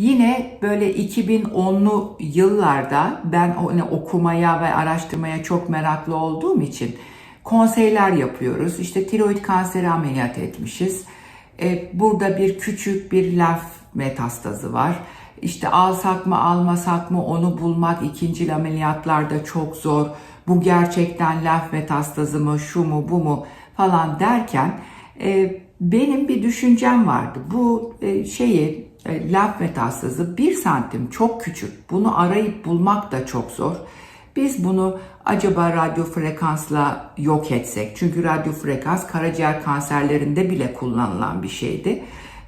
Yine böyle 2010'lu yıllarda ben hani okumaya ve araştırmaya çok meraklı olduğum için konseyler yapıyoruz. İşte tiroid kanseri ameliyat etmişiz. E, burada bir küçük bir laf metastazı var. İşte alsak mı almasak mı onu bulmak ikinci ameliyatlarda çok zor. Bu gerçekten laf metastazı mı şu mu bu mu falan derken e, benim bir düşüncem vardı. Bu e, şeyi laf metastazı bir santim çok küçük. Bunu arayıp bulmak da çok zor. Biz bunu acaba radyo frekansla yok etsek? Çünkü radyo frekans karaciğer kanserlerinde bile kullanılan bir şeydi.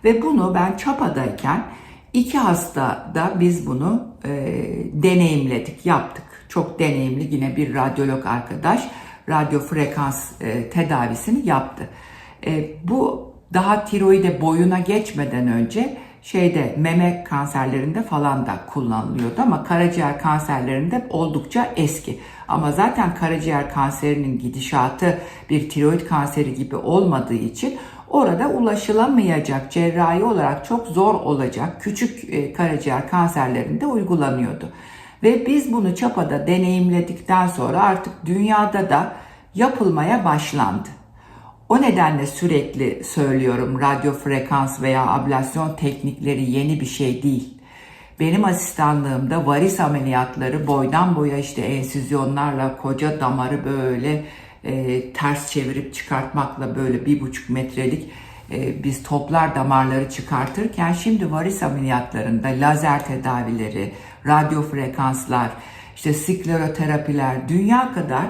Ve bunu ben Çapa'dayken iki hastada biz bunu e, deneyimledik, yaptık. Çok deneyimli yine bir radyolog arkadaş radyo frekans e, tedavisini yaptı. E, bu daha tiroide boyuna geçmeden önce şeyde meme kanserlerinde falan da kullanılıyordu ama karaciğer kanserlerinde oldukça eski. Ama zaten karaciğer kanserinin gidişatı bir tiroid kanseri gibi olmadığı için orada ulaşılamayacak cerrahi olarak çok zor olacak küçük e, karaciğer kanserlerinde uygulanıyordu. Ve biz bunu çapada deneyimledikten sonra artık dünyada da yapılmaya başlandı. O nedenle sürekli söylüyorum radyo frekans veya ablasyon teknikleri yeni bir şey değil. Benim asistanlığımda varis ameliyatları boydan boya işte ensizyonlarla koca damarı böyle e, ters çevirip çıkartmakla böyle bir buçuk metrelik e, biz toplar damarları çıkartırken şimdi varis ameliyatlarında lazer tedavileri, radyo frekanslar, işte skleroterapiler dünya kadar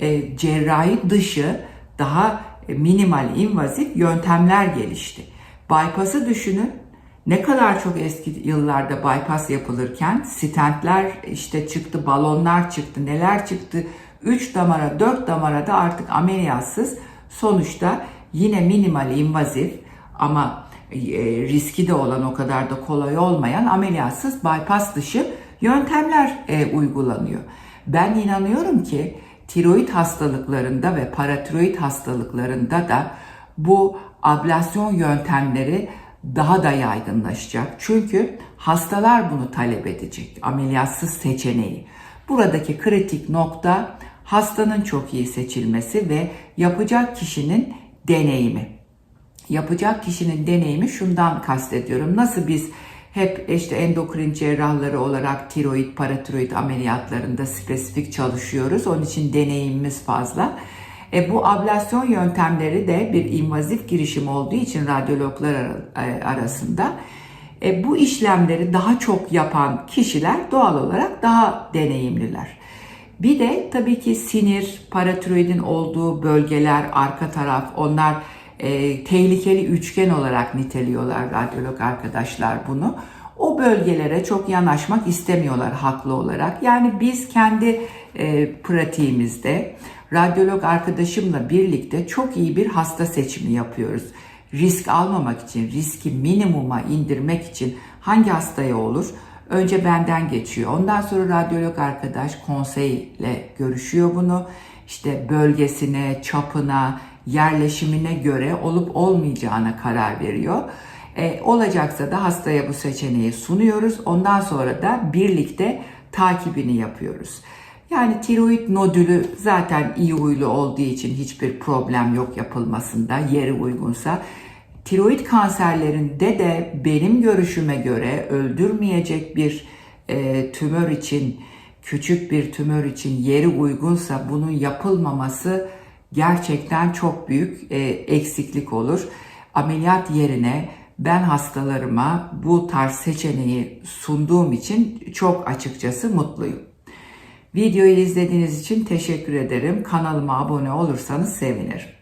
e, cerrahi dışı daha minimal invazif yöntemler gelişti. Bypass'ı düşünün. Ne kadar çok eski yıllarda bypass yapılırken stentler işte çıktı, balonlar çıktı, neler çıktı. 3 damara, 4 damara da artık ameliyatsız sonuçta yine minimal invazif ama e, riski de olan o kadar da kolay olmayan ameliyatsız bypass dışı yöntemler e, uygulanıyor. Ben inanıyorum ki tiroid hastalıklarında ve paratiroid hastalıklarında da bu ablasyon yöntemleri daha da yaygınlaşacak. Çünkü hastalar bunu talep edecek. Ameliyatsız seçeneği. Buradaki kritik nokta hastanın çok iyi seçilmesi ve yapacak kişinin deneyimi. Yapacak kişinin deneyimi şundan kastediyorum. Nasıl biz hep işte endokrin cerrahları olarak tiroid, paratiroid ameliyatlarında spesifik çalışıyoruz. Onun için deneyimimiz fazla. E, bu ablasyon yöntemleri de bir invazif girişim olduğu için radyologlar e, arasında e, bu işlemleri daha çok yapan kişiler doğal olarak daha deneyimliler. Bir de tabii ki sinir, paratiroidin olduğu bölgeler, arka taraf onlar e, tehlikeli üçgen olarak niteliyorlar radyolog arkadaşlar bunu. O bölgelere çok yanaşmak istemiyorlar haklı olarak. Yani biz kendi e, pratiğimizde radyolog arkadaşımla birlikte çok iyi bir hasta seçimi yapıyoruz. Risk almamak için, riski minimuma indirmek için hangi hastaya olur? Önce benden geçiyor. Ondan sonra radyolog arkadaş konseyle görüşüyor bunu. İşte bölgesine, çapına, yerleşimine göre olup olmayacağına karar veriyor. E, olacaksa da hastaya bu seçeneği sunuyoruz. Ondan sonra da birlikte takibini yapıyoruz. Yani tiroid nodülü zaten iyi huylu olduğu için hiçbir problem yok yapılmasında yeri uygunsa. Tiroid kanserlerinde de benim görüşüme göre öldürmeyecek bir e, tümör için, küçük bir tümör için yeri uygunsa bunun yapılmaması gerçekten çok büyük e, eksiklik olur. Ameliyat yerine ben hastalarıma bu tarz seçeneği sunduğum için çok açıkçası mutluyum. Videoyu izlediğiniz için teşekkür ederim. Kanalıma abone olursanız sevinirim.